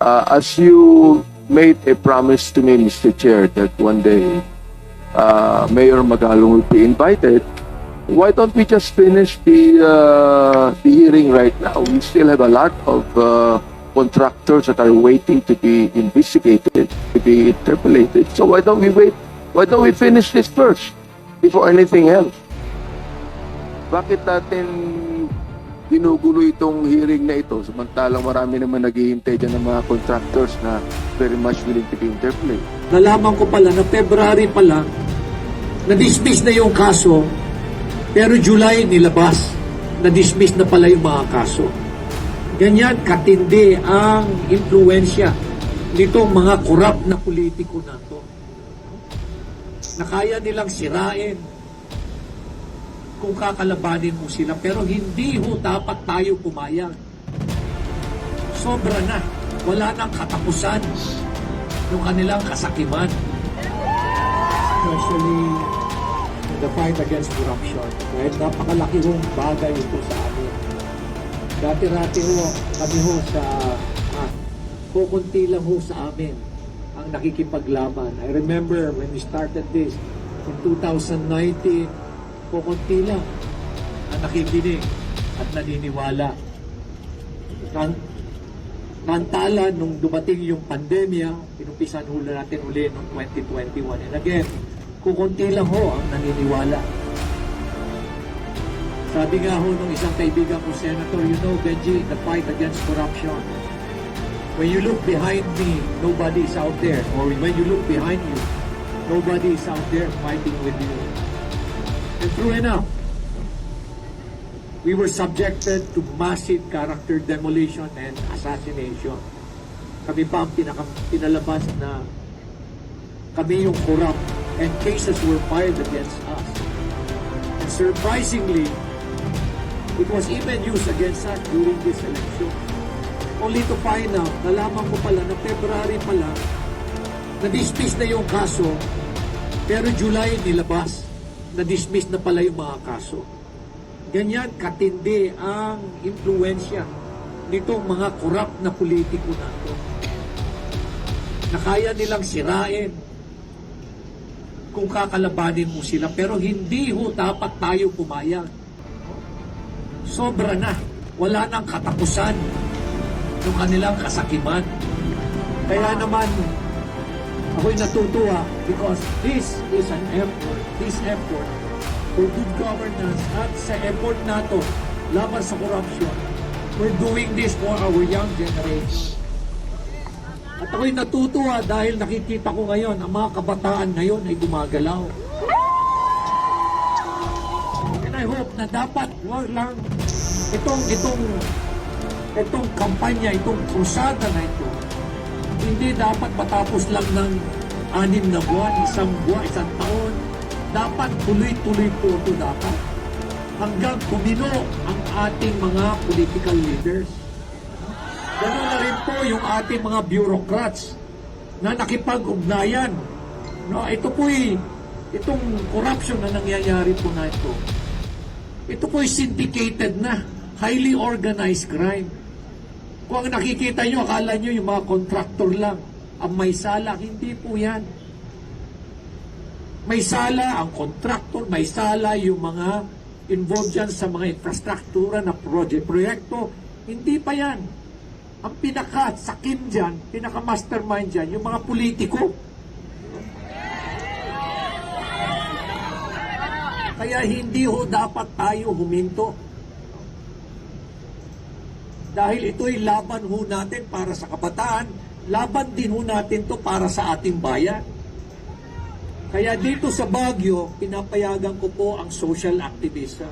uh, as you made a promise to me, Mr. Chair, that one day uh, Mayor Magalong will be invited, why don't we just finish the uh, the hearing right now? We still have a lot of uh, contractors that are waiting to be investigated, to be interpolated. So why don't we wait? Why don't we finish this first before anything else? Bakit natin ginugulo itong hearing na ito samantalang marami naman naghihintay dyan ng mga contractors na very much willing to be interpolated? Nalaman ko pala na February pa lang, na-dismiss na yung kaso, pero July nilabas, na-dismiss na pala yung mga kaso. Ganyan katindi ang impluensya nitong mga korap na politiko na to. Na kaya nilang sirain kung kakalabanin mo sila. Pero hindi ho dapat tayo pumayag. Sobra na. Wala nang katapusan ng kanilang kasakiman. Especially the fight against corruption. Kahit napakalaki hong bagay ito sa amin. Dati-rati ho, kami ho sa ah, lang ho sa amin ang nakikipaglaban. I remember when we started this in 2019, kukunti lang ang nakikinig at naniniwala. Kan- Mantala, nung dumating yung pandemya, pinumpisan hula natin uli noong 2021. And again, kukunti lang ho ang naniniwala. Sabi nga ho nung isang kaibigan ko, Senator, you know, Benji, the fight against corruption. When you look behind me, nobody is out there. Or when you look behind you, nobody is out there fighting with you. And true enough, we were subjected to massive character demolition and assassination. Kami pa ang pinaka, pinalabas na kami yung corrupt and cases were filed against us. And surprisingly, it was even used against us during this election. Only to find out, nalaman ko pala na February pala, na-dismiss na yung kaso, pero July nilabas, na-dismiss na pala yung mga kaso. Ganyan katindi ang impluensya nitong mga korap na politiko na to. Na kaya nilang sirain kung kakalabanin mo sila. Pero hindi ho dapat tayo pumayag. Sobra na. Wala nang katapusan ng kanilang kasakiman. Kaya naman, ako'y natutuwa because this is an effort, this effort for good governance at sa effort nato laban sa corruption, we're doing this for our young generation. At ako'y natutuwa dahil nakikita ko ngayon ang mga kabataan ngayon ay gumagalaw. And I hope na dapat wag lang itong itong itong kampanya, itong krusada na ito, hindi dapat matapos lang ng anim na buwan, isang buwan, isang taon. Dapat tuloy-tuloy po ito dapat. Hanggang kumino ang ating mga political leaders. Ganun na rin po yung ating mga bureaucrats na nakipag-ugnayan. No, ito po'y itong corruption na nangyayari po na ito. Ito po'y syndicated na, highly organized crime. Kung ang nakikita nyo, akala nyo yung mga contractor lang, ang may sala, hindi po yan. May sala ang contractor, may sala yung mga involved dyan sa mga infrastruktura na project, proyekto. Hindi pa yan. Ang pinaka-sakim dyan, pinaka-mastermind dyan, yung mga politiko. Kaya hindi ho dapat tayo huminto. Dahil ito'y laban ho natin para sa kabataan, laban din ho natin to para sa ating bayan. Kaya dito sa Baguio, pinapayagan ko po ang social activism.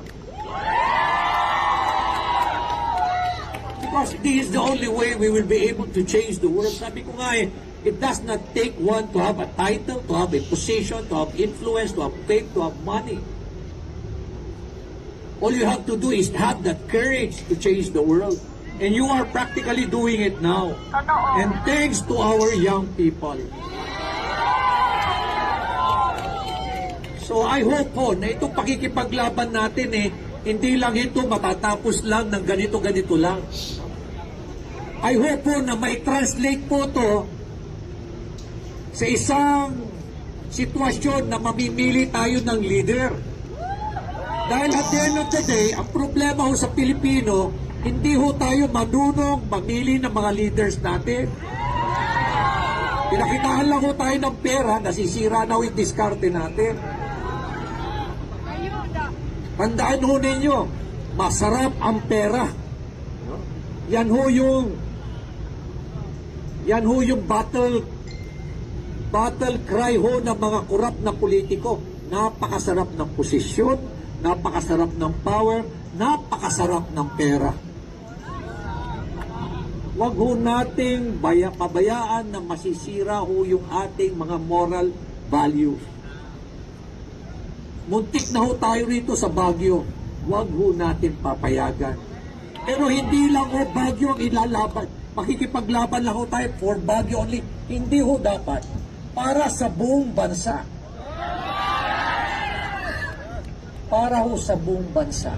Because this is the only way we will be able to change the world. Sabi ko nga eh, it does not take one to have a title, to have a position, to have influence, to have fame, to have money. All you have to do is have that courage to change the world. And you are practically doing it now. And thanks to our young people. So I hope po na itong pakikipaglaban natin eh, hindi lang ito matatapos lang ng ganito-ganito lang. I hope po na may translate po to sa isang sitwasyon na mamimili tayo ng leader. Dahil at the end of the day, ang problema ho sa Pilipino, hindi ho tayo manunong mamili ng mga leaders natin. Pinakitaan lang ho tayo ng pera, nasisira na ho yung diskarte natin. Tandaan ho ninyo, masarap ang pera. Yan ho yung yan ho yung battle battle cry ho ng mga kurap na politiko. Napakasarap ng posisyon, napakasarap ng power, napakasarap ng pera. Huwag ho nating baya, pabayaan na masisira ho yung ating mga moral values. Muntik na ho tayo rito sa Baguio. Huwag ho natin papayagan. Pero hindi lang ho Baguio ang ilalaban. Makikipaglaban lang ho tayo for Baguio only. Hindi ho dapat. Para sa buong bansa. Para ho sa buong bansa.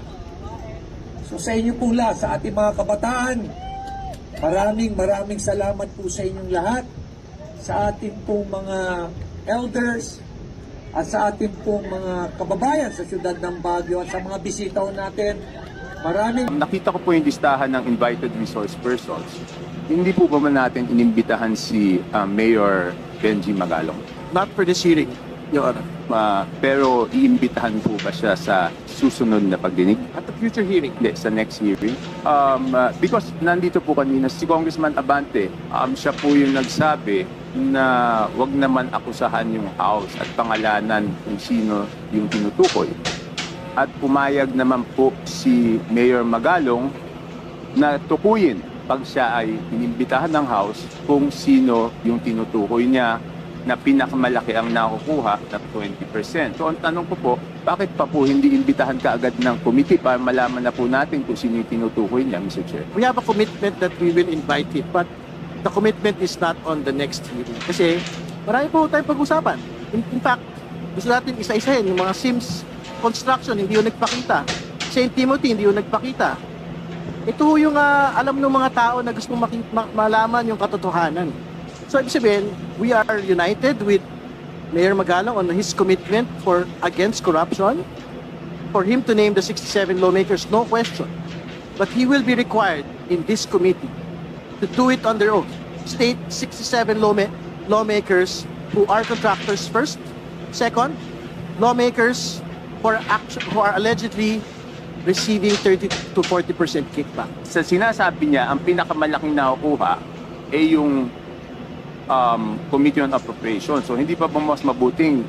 So sa inyo lahat, sa ating mga kabataan, maraming maraming salamat po sa inyong lahat. Sa ating pong mga elders, at sa ating pong mga kababayan sa siyudad ng Baguio at sa mga bisita ho natin. Maraming Nakita ko po yung listahan ng invited resource persons. Hindi po ba man natin inimbitahan si ah, Mayor Benji Magalong? Not for this hearing, Your Honor. Ah, pero iimbitahan po ba siya sa susunod na pagdinig? At the future hearing, Hindi, sa next hearing. Um, ah, because nandito po kanina si Congressman Abante, um, siya po yung nagsabi na wag naman akusahan yung House at pangalanan kung sino yung tinutukoy. At pumayag naman po si Mayor Magalong na tukuyin pag siya ay inimbitahan ng House kung sino yung tinutukoy niya na pinakamalaki ang nakukuha na 20%. So ang tanong ko po, bakit pa po hindi imbitahan ka agad ng committee para malaman na po natin kung sino yung tinutukoy niya, Mr. Chair? we have a commitment that we will invite him, but the commitment is not on the next hearing. Kasi marami po tayong pag-usapan. In, in fact, gusto natin isa-isahin yung mga Sims construction, hindi yung nagpakita. St. Timothy, hindi yung nagpakita. Ito yung ah, alam ng mga tao na gusto maki- ma- malaman yung katotohanan. So, ibig sabihin, we are united with Mayor Magalong on his commitment for against corruption, for him to name the 67 lawmakers, no question. But he will be required in this committee to do it on their own. State 67 lawma- lawmakers who are contractors first. Second, lawmakers who are, actu- who are allegedly receiving 30 to 40% kickback. Sa sinasabi niya, ang pinakamalaking nakukuha ay yung um, Committee on Appropriation. So hindi pa ba mas mabuting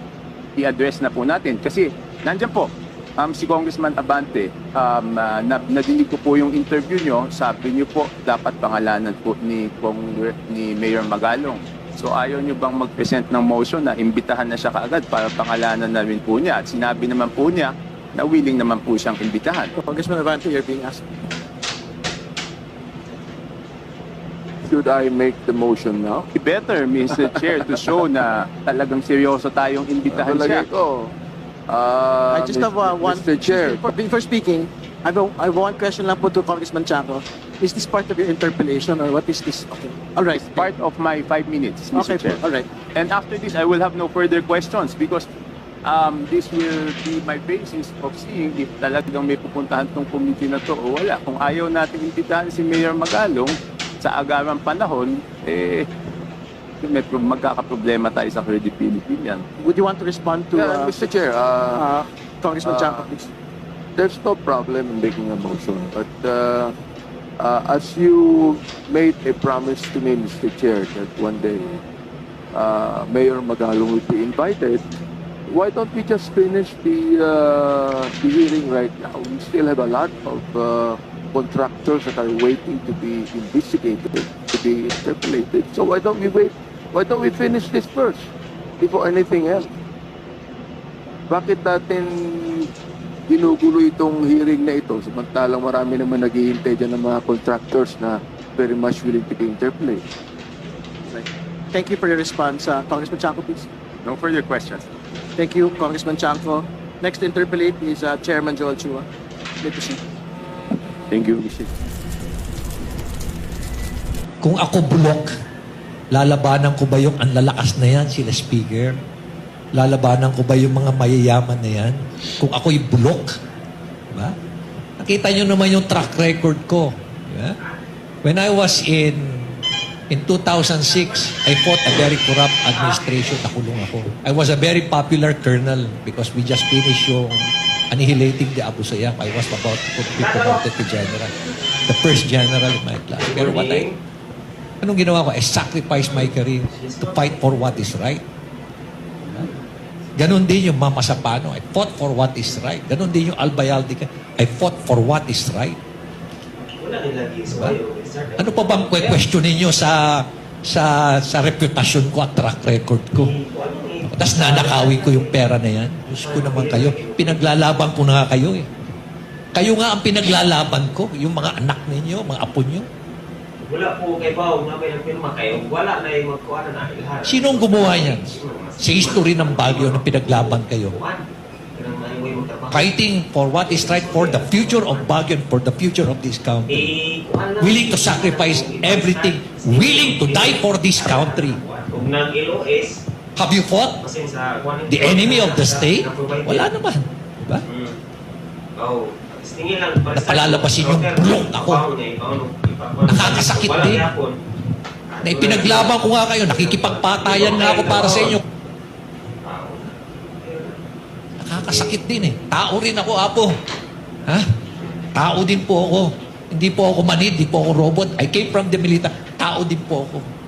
i-address na po natin? Kasi nandyan po, um, si Congressman Abante, um, uh, na, nadinig ko po yung interview nyo, sabi niyo po, dapat pangalanan po ni, Congre- ni Mayor Magalong. So ayaw niyo bang mag-present ng motion na imbitahan na siya kaagad para pangalanan na rin po niya? At sinabi naman po niya na willing naman po siyang imbitahan. Congressman Avante, you're being asked. Should I make the motion now? Better, Mr. Chair, to show na talagang seryoso tayong imbitahan siya. ko. Ah, I just have uh, one. Mr. Chair, Before, before speaking, I have, a, I have one question lang po to Congressman Chaco. Is this part of your interpellation or what is this? Okay. All right. Part of my five minutes, Mr. Okay Chair. All right. And after this, I will have no further questions because um, this will be my basis of seeing if talagang may pupuntahan tong committee na to o wala. Kung ayaw natin imbitahan si Mayor Magalong sa agarang panahon, eh, may pro- magkakaproblema tayo sa credibility niyan. Would you want to respond to yeah, uh, Mr. Chair, uh, uh, Congressman uh, Chaco, please? there's no problem in making a motion, but uh, uh, as you made a promise to me, Mr. Chair, that one day uh, Mayor Magalong will be invited, why don't we just finish the, uh, the hearing right now? We still have a lot of uh, contractors that are waiting to be investigated, to be interpolated. So why don't we wait? Why don't we finish this first before anything else? Bakit natin ginugulo itong hearing na ito samantalang marami naman naghihintay dyan ng mga contractors na very much willing to be interpolated? Thank you for your response. Uh, Congressman Chaco, please. No further questions. Thank you, Congressman Chaco. Next to interpellate is uh, Chairman Joel Chua. May proceed. Thank you. Kung ako bulok, lalabanan ko ba yung ang lalakas na yan, sila speaker? Lalabanan ko ba yung mga mayayaman na yan? Kung ako'y bulok, diba? Nakita nyo naman yung track record ko. Diba? When I was in in 2006, I fought a very corrupt administration. Nakulong ako. I was a very popular colonel because we just finished yung annihilating the Abu Sayyaf. I was about to be promoted to general. The first general in my class. Pero what I, anong ginawa ko? I sacrificed my career to fight for what is right. Ganon din yung Mama Sapano. I fought for what is right. Ganon din yung Albayalde. I fought for what is right. Diba? Ano pa bang question ninyo sa sa sa reputasyon ko at track record ko? Tapos nanakawin ko yung pera na yan. Diyos ko naman kayo. Pinaglalaban ko na nga kayo eh. Kayo nga ang pinaglalaban ko. Yung mga anak ninyo, mga apo nyo. Wala po kay Bao nga may pirma kayo. Wala na yung magkuha na ilahan. Sino ang gumawa yan? Sa history ng Baguio na pinaglaban kayo. Fighting for what is right for the future of Baguio and for the future of this country. Willing to sacrifice everything. Willing to die for this country. Kung nag-ilo is, Have you fought the enemy of the state? Wala naman. Diba? Napalalabasin yung bulong ako. Nakakasakit din. Na ipinaglaban ko nga kayo, nakikipagpatayan nga ako para sa inyo. Nakakasakit din eh. Tao rin ako, Apo. Ha? Tao din po ako. Hindi po ako manid, hindi po ako robot. I came from the military. Tao din po ako.